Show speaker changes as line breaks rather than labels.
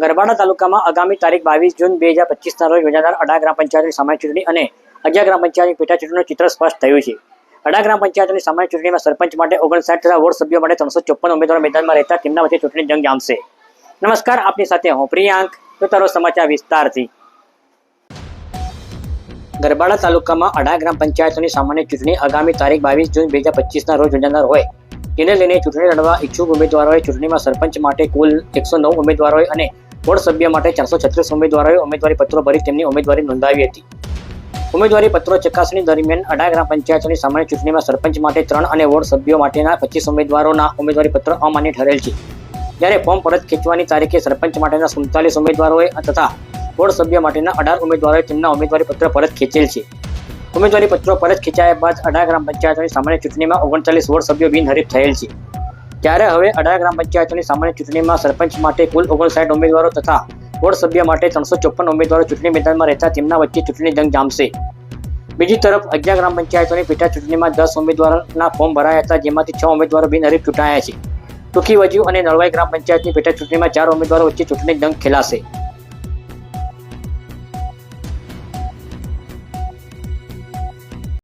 ગરબાડા તાલુકામાં આગામી તારીખ બાવીસ જૂન બે હજાર પચીસના રોજ યોજાનાર અઢા ગ્રામ પંચાયતની સામાન્ય ચૂંટણી અને અગિયાર ગ્રામ પંચાયતની પેટા ચૂંટણીનું ચિત્ર સ્પષ્ટ થયું છે. અઢા ગ્રામ પંચાયતની સામાન્ય ચૂંટણીમાં સરપંચ માટે ઓગણસાઠ તથા વોર્ડ સભ્યો માટે ત્રણસો ચોપન ઉમેદવારો મેદાનમાં રહેતા તેમના વચ્ચે ચૂંટણી જંગ જામશે. નમસ્કાર, આપની સાથે હું પ્રિયાંક તો સમાચાર વિસ્તારથી. ગરબાડા તાલુકામાં અઢા ગ્રામ પંચાયતોની સામાન્ય ચૂંટણી આગામી તારીખ બાવીસ જૂન બે હજાર પચીસના રોજ યોજાનાર હોય. તેને લઈને ચૂંટણી લડવા ઈચ્છુક ઉમેદવારોએ ચૂંટણીમાં સરપંચ માટે કુલ એકસો નવ ઉમેદવારોએ અને વોર્ડ સભ્ય માટે ચારસો છત્રીસ ઉમેદવારોએ ઉમેદવારી પત્રો ભરી તેમની ઉમેદવારી નોંધાવી હતી. ઉમેદવારી પત્રો ચકાસણી દરમિયાન અઢાર ગ્રામ પંચાયતોની સામાન્ય ચૂંટણીમાં સરપંચ માટે ત્રણ અને વોર્ડ સભ્યો માટેના પચીસ ઉમેદવારોના ઉમેદવારી પત્ર અમાન્ય ઠરેલ છે. જ્યારે ફોર્મ પરત ખેંચવાની તારીખે સરપંચ માટેના સુડતાલીસ ઉમેદવારોએ તથા વોર્ડ સભ્ય માટેના અઢાર ઉમેદવારોએ તેમના ઉમેદવારી પત્ર પરત ખેંચેલ છે. ઉમેદવારી પત્રો પરત ખેંચાયા બાદ અઢાર ગ્રામ પંચાયતોની સામાન્ય ચૂંટણીમાં ઓગણચાલીસ વોર્ડ સભ્યો બિનહરીફ થયેલ છે. ત્યારે હવે અઢાર ગ્રામ પંચાયતોની સામાન્ય ચૂંટણીમાં સરપંચ માટે કુલ ઓગણસાઠ ઉમેદવારો તથા બોર્ડ સભ્ય માટે ત્રણસો ચોપન ઉમેદવારો ચૂંટણી મેદાનમાં રહેતા તેમના વચ્ચે ચૂંટણી જંગ જામશે. બીજી તરફ અગિયાર ગ્રામ પંચાયતોની પેટા ચૂંટણીમાં દસ ઉમેદવારોના ફોર્મ ભરાયા હતા, જેમાંથી છ ઉમેદવારો બિનહરીફ ચૂંટાયા છે. ટૂંકી વજુ અને નળવાઈ ગ્રામ પંચાયતની પેટા ચૂંટણીમાં ચાર ઉમેદવારો વચ્ચે ચૂંટણી જંગ ખેલાશે.